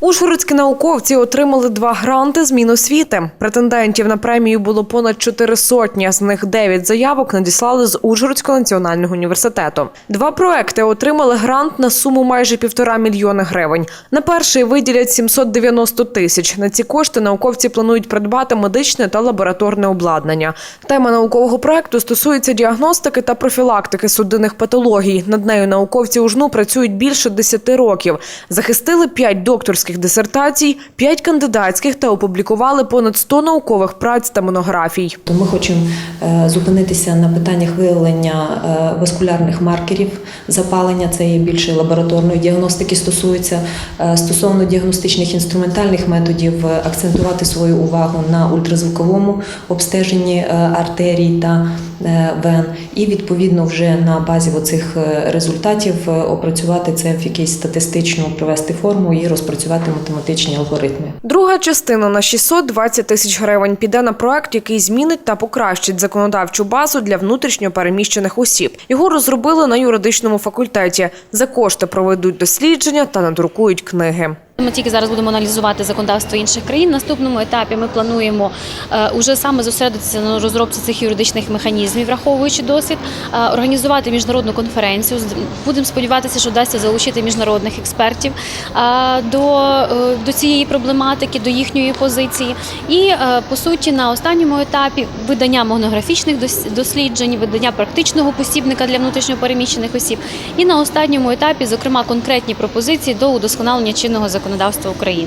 Ужгородські науковці отримали два гранти з Міносвіти. Претендентів на премію було понад чотири сотні. З них дев'ять заявок надіслали з Ужгородського національного університету. Два проекти отримали грант на суму майже півтора мільйони гривень. На перший виділять 790 тисяч. На ці кошти науковці планують придбати медичне та лабораторне обладнання. Тема наукового проекту стосується діагностики та профілактики судинних патологій. Над нею науковці УЖНУ працюють більше 10 років. Захистили 5 докторських дисертацій, 5 кандидатських та опублікували понад 100 наукових праць та монографій. Ми хочемо е, зупинитися на питаннях виявлення е, васкулярних маркерів запалення. Це є більше лабораторної діагностики стосується. Е, Стосовно діагностичних інструментальних методів, акцентувати свою увагу на ультразвуковому обстеженні артерій та вен, і відповідно вже на базі оцих е, результатів е, опрацювати це в якийсь статистичну привести форму і розпрацювати математичні алгоритми. Друга частина на 620 тисяч гривень піде на проект, який змінить та покращить законодавчу базу для внутрішньо переміщених осіб. Його розробили на юридичному факультеті. За кошти проведуть дослідження та надрукують книги. Ми тільки зараз будемо аналізувати законодавство інших країн. Наступному етапі ми плануємо е, уже саме зосередитися на розробці цих юридичних механізмів, враховуючи досвід, е, організувати міжнародну конференцію. Будемо сподіватися, що вдасться залучити міжнародних експертів е, до, до цієї проблематики, до їхньої позиції. І по суті, на останньому етапі видання монографічних дос- досліджень, видання практичного посібника для внутрішньопереміщених осіб. І на останньому етапі, зокрема, конкретні пропозиції до удосконалення чинного законодавства України.